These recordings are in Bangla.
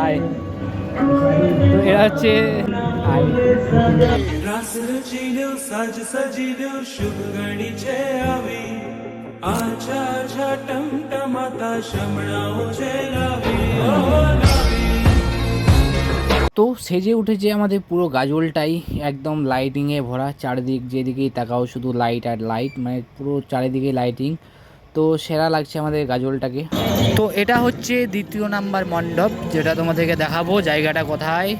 হাই। তো এরা হচ্ছে আচ্ছা তো সেজে উঠেছে আমাদের পুরো গাজলটাই একদম লাইটিংয়ে ভরা চারিদিক যেদিকেই তাকাও শুধু লাইট আর লাইট মানে পুরো চারিদিকে লাইটিং তো সেরা লাগছে আমাদের গাজলটাকে। তো এটা হচ্ছে দ্বিতীয় নাম্বার মণ্ডপ যেটা তোমাদেরকে দেখাবো জায়গাটা কোথায়।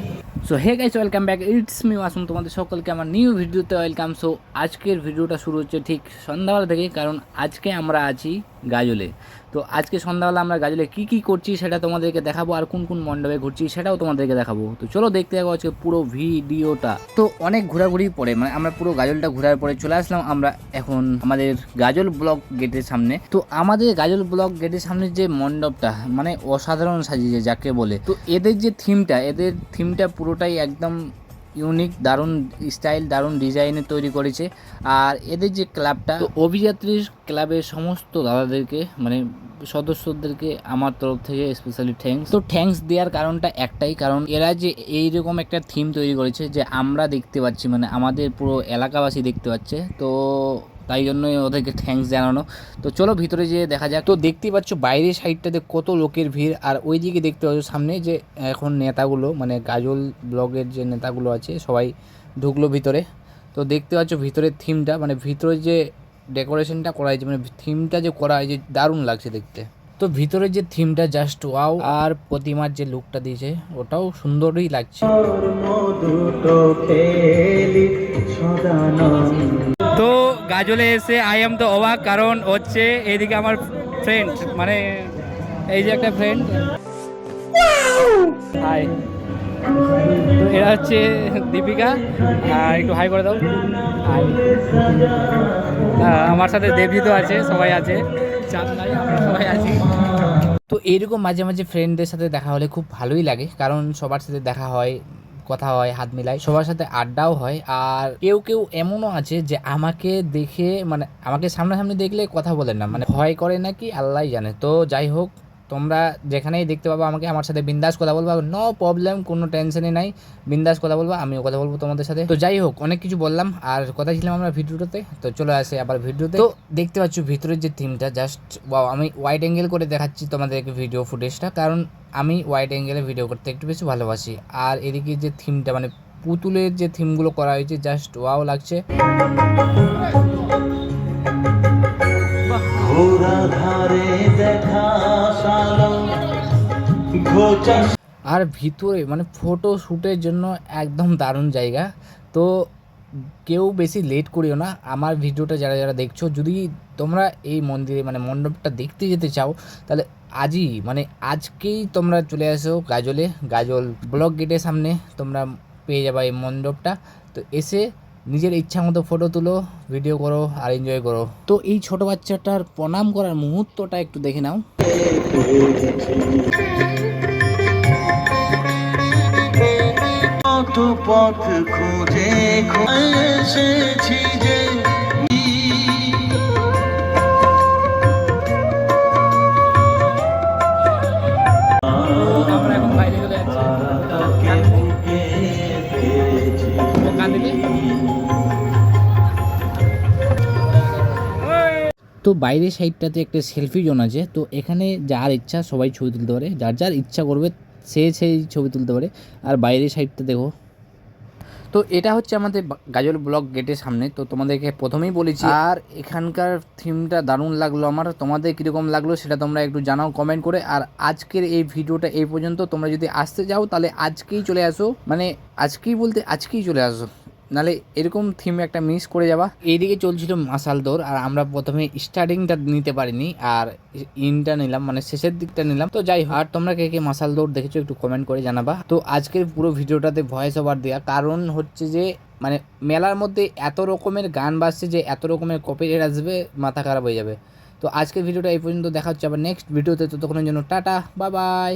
So hey guys welcome back it's me আসুন তোমাদের সকলকে আমার নিউ ভিডিওতে ওয়েলকাম সো আজকের ভিডিওটা শুরু হচ্ছে ঠিক সন্ধ্যাবেলা থেকে কারণ আজকে আমরা আছি গাজলে। তো আজকে সন্ধ্যাবেলা আমরা গাজলে কি কি করছি সেটা তোমাদেরকে দেখাবো আর কোন কোন মণ্ডপে ঘুরছি সেটাও তোমাদেরকে দেখাবো। তো চলো দেখতে যাব আজকে পুরো ভিডিওটা। তো অনেক ঘোরাঘুরি পরে মানে আমরা পুরো গাজলটা ঘোরার পরে চলে আসলাম আমরা এখন আমাদের গাজল ব্লক গেটের সামনে। তো আমাদের গাজল ব্লক গেটের সামনে যে মণ্ডপটা মানে অসাধারণ সাজিয়েছে যাকে বলে। তো এদের যে থিমটা এদের থিমটা পুরোটাই একদম ইউনিক দারুণ স্টাইল দারুণ ডিজাইনে তৈরি করেছে। আর এদের যে ক্লাবটা অভিযাত্রীর অভিযাত্রী ক্লাবের সমস্ত দাদাদেরকে মানে সদস্যদেরকে আমার তরফ থেকে স্পেশালি থ্যাংকস তো থ্যাঙ্কস দেওয়ার কারণটা একটাই কারণ এরা যে এইরকম একটা থিম তৈরি করেছে যে আমরা দেখতে পাচ্ছি মানে আমাদের পুরো এলাকাবাসী দেখতে পাচ্ছে। তো তাই জন্যই ওদেরকে থ্যাঙ্কস জানানো। তো চলো ভিতরে যেয়ে দেখা যাক। তো দেখতেই পাচ্ছ বাইরের সাইডটাতে কত লোকের ভিড়। আর ওইদিকে দেখতে পাচ্ছ সামনে যে এখন নেতাগুলো মানে গাজল ব্লগের যে নেতাগুলো আছে, সবাই ঢুকলো ভিতরে। তো দেখতে পাচ্ছ ভিতরের থিমটা মানে ভিতরে যে ডেকোরেশনটা করা হয়েছে মানে থিমটা যে করা হয়েছে, দারুণ লাগছে দেখতে। তো ভিতরে যে থিমটা জাস্ট ওয়াও আর প্রতিমার যে লুকটা দিয়েছে, ওটাও সুন্দরই লাগছে। তো গাজলে এসে আই এম তো অবাক কারণ হচ্ছে এইদিকে আমার ফ্রেন্ড মানে এই যে একটা ফ্রেন্ড হাই তো এরা হচ্ছে দীপিকা। আর একটু হাই করে দাও। হাই আমার সাথে দেবজিৎ আছে, সবাই আছে। সবাই আছি। তো এইরকম মাঝে মাঝে ফ্রেন্ডদের সাথে দেখা হলে খুব ভালোই লাগে, কারণ সবার সাথে দেখা হয়। কথা হয়, হাত মিলাই। সবার সাথে আড্ডাও হয় আর কেউ কেউ এমনও আছে যে আমাকে দেখে মানে আমাকে সামনাসামনি দেখলে কথা বলে না। মানে ভয় করে নাকি? আল্লাহ জানে। তো যাই হোক তোমরা যেখানেই দেখতে পাবো আমাকে, আমার সাথে বিন্দাস কথা বলব নো প্রবলেম কোনো টেনশনই নাই। বিন্দাস কথা বলব, আমিও কথা বলব তোমাদের সাথে। তো যাই হোক, অনেক কিছু বললাম, আর কথা ছিলাম আমরা ভিডিওটাতে তো চলে আসে আবার ভিডিওতে। তো দেখতে পাচ্ছ ভিতরের যে থিমটা জাস্ট ওয়াও আমি ওয়াইড অ্যাঙ্গেল করে দেখাচ্ছি তোমাদেরকে ভিডিও ফুটেজটা কারণ আমি ওয়াইড অ্যাঙ্গেলে ভিডিও করতে একটু বেশি ভালোবাসি। আর এদিকে যে থিমটা মানে পুতুলের যে থিমগুলো করা হয়েছে জাস্ট ওয়াও লাগছে। ধারে দেখা আর ভিতরে মানে ফটো শ্যুটের জন্য একদম দারুণ জায়গা। তো কেউ বেশি লেট করিও না। আমার ভিডিওটা যারা যারা দেখছ, যদি তোমরা এই মন্দিরে মানে মণ্ডপটা দেখতে যেতে চাও, তাহলে আজই মানে আজকেই তোমরা চলে আসো গাজলে। গাজল ব্লক গেটের সামনে তোমরা পেয়ে যাবে এই মণ্ডপটা। তো এসে নিজের ইচ্ছা মতো ফটো তুলো ভিডিও করো আর এনজয় করো। তো এই ছোট বাচ্চাটার প্রণাম করার মুহূর্তটা একটু দেখে নাও। পথ খুঁজে খুঁজেছি যে তো বাইরের সাইডটাতে একটা সেলফি জোন আছে, তো এখানে যার ইচ্ছা সবাই ছবি তুলতে পারে, যার যার ইচ্ছা করবে সে সেই ছবি তুলতে পারে, আর বাইরের সাইডটা দেখো। তো এটা হচ্ছে আমাদের গাজল ব্লক গেটের সামনে, তো তোমাদেরকে প্রথমেই বলেছি, আর এখানকার থিমটা দারুণ লাগল আমার, তোমাদের কীরকম লাগল সেটা তোমরা একটু জানাও কমেন্ট করে, আর আজকের এই ভিডিওটা এই পর্যন্ত, তোমরা যদি আসতে যাও তাহলে আজকেই চলে আসো মানে আজকেই বলতে আজকেই চলে আসো। নালে এরকম থিম একটা মিস করে যাবা। এইদিকে চলছিল মাসাল দৌড়, আর আমরা প্রথমে স্টার্টিংটা নিতে পারিনি, আর ইনটা নিলাম মানে শেষের দিকটা নিলাম। তো যাই হোক, আর তোমরা কে কে মাসাল দৌড় দেখেছ একটু কমেন্ট করে জানাবা। তো আজকের পুরো ভিডিওটাতে ভয়েস ওভার দেওয়া কারণ হচ্ছে যে মানে মেলার মধ্যে এত রকমের গান বাজছে যে, এত রকমের কপিরাইট আসবে, মাথা খারাপ হয়ে যাবে। তো আজকের ভিডিওটা এই পর্যন্ত, দেখা হচ্ছে আবার নেক্সট ভিডিওতে, ততক্ষণের জন্য টাটা বাই বাই